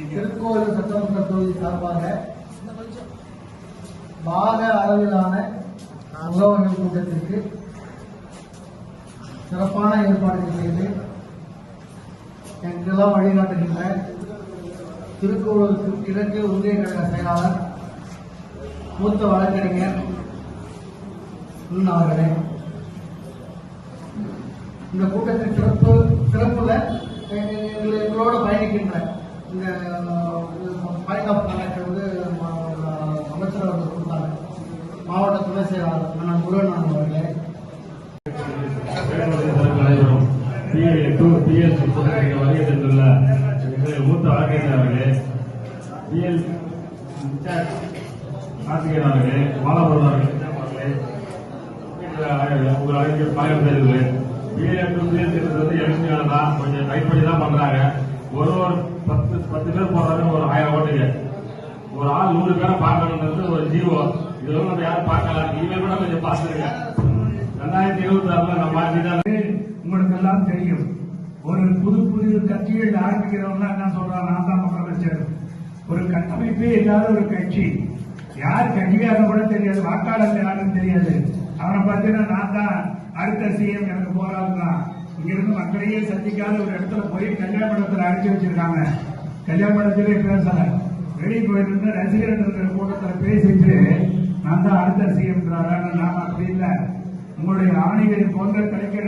திருக்கோயில் சட்டமன்ற தொகுதி சார்பாக பாக அளவிலான முகவர்கள் கூட்டத்திற்கு சிறப்பான ஏற்பாடுகள் செய்து எங்கெல்லாம் வழிகாட்டுகின்ற திருக்குறளுக்கு கிழக்கு ஒன்றிய கழக செயலாளர் மூத்த வழக்கறிஞர் அவர்களே இந்த கூட்டத்தின் சிறப்பு இந்த பாயிண்ட் ஆஃப் கனெக்ட் வந்து அமைச்சர் அவர்கள் கொடுத்தாங்க. மாவட்ட துணை செயலாளர் முருகன் அவர்களே. வருகை தந்துள்ள மூத்த வழக்கறிஞர் அவர்களே பிஎல் கார்த்திகேயன் அவர்களே மாலபுரம் அவர்களே உங்கள் அழைக்க பயணம் செய்தது பிஎல் பிஎஸ் வந்து எலெக்ஷனால தான் கொஞ்சம் டைட் பண்ணி தான் பண்றாங்க. ஒரு ஒரு பத்து பத்து பேர் போடுறாங்க ஒரு ஆயிரம் ஓட்டுங்க ஒரு ஆள் நூறு பேரை பார்க்கணுன்றது ஒரு ஜீவோ இதெல்லாம் நம்ம யாரும் பார்க்கல. இனிமேல் கூட கொஞ்சம் பார்த்துருங்க. ரெண்டாயிரத்தி இருபத்தி ஆறுல நம்ம ஆட்சி உங்களுக்கு எல்லாம் தெரியும். ஒரு புது புது கட்சிகள் ஆரம்பிக்கிறவங்க என்ன சொல்றாங்க? நான் தான் முதலமைச்சர் ஒரு கட்டமைப்பே இல்லாத ஒரு கட்சி. யார் கட்சியாக கூட தெரியாது வாக்காளர் யாருன்னு தெரியாது. அவனை பார்த்தீங்கன்னா நான் தான் அடுத்த சிஎம் எனக்கு போராடுறான் இங்கிருந்து மக்களையே சந்திக்காத ஒரு இடத்துல போய் கல்யாண மண்டபத்தில் அழைச்சி வச்சிருக்காங்க. கல்யாண மண்டபத்திலே பேசல வெளியே போயிட்டு ரசிகர்கள் கூட்டத்தில் பேசிட்டு நான் தான் அடுத்த சிஎம் நான் அப்படி இல்லை. உங்களுடைய ஆணைகளை போன்ற கிடைக்கிற